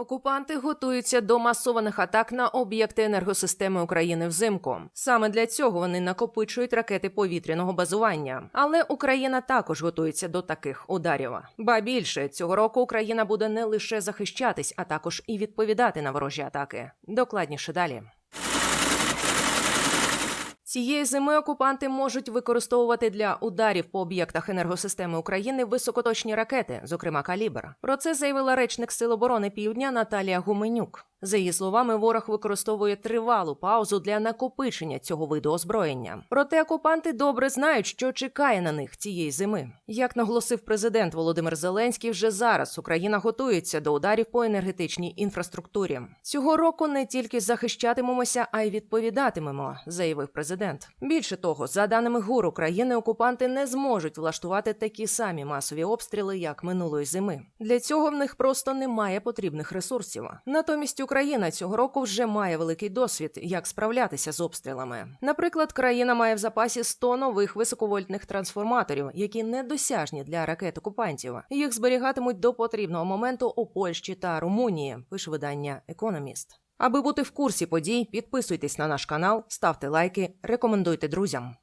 Окупанти готуються до масованих атак на об'єкти енергосистеми України взимку. Саме для цього вони накопичують ракети повітряного базування. Але Україна також готується до таких ударів. Ба більше цього року Україна буде не лише захищатись, а також і відповідати на ворожі атаки. Докладніше далі. Цієї зими окупанти можуть використовувати для ударів по об'єктах енергосистеми України високоточні ракети, зокрема калібр. Про це заявила речник Сил оборони Півдня Наталія Гуменюк. За її словами, ворог використовує тривалу паузу для накопичення цього виду озброєння. Проте окупанти добре знають, що чекає на них цієї зими. Як наголосив президент Володимир Зеленський, вже зараз Україна готується до ударів по енергетичній інфраструктурі. Цього року не тільки захищатимемося, а й відповідатимемо, заявив президент. Більше того, за даними ГУР України, окупанти не зможуть влаштувати такі самі масові обстріли, як минулої зими. Для цього в них просто немає потрібних ресурсів. Натомість Україна цього року вже має великий досвід, як справлятися з обстрілами. Наприклад, країна має в запасі 100 нових високовольтних трансформаторів, які недосяжні для ракет окупантів. Їх зберігатимуть до потрібного моменту у Польщі та Румунії. Пише видання Економіст. Аби бути в курсі подій, підписуйтесь на наш канал, ставте лайки, рекомендуйте друзям.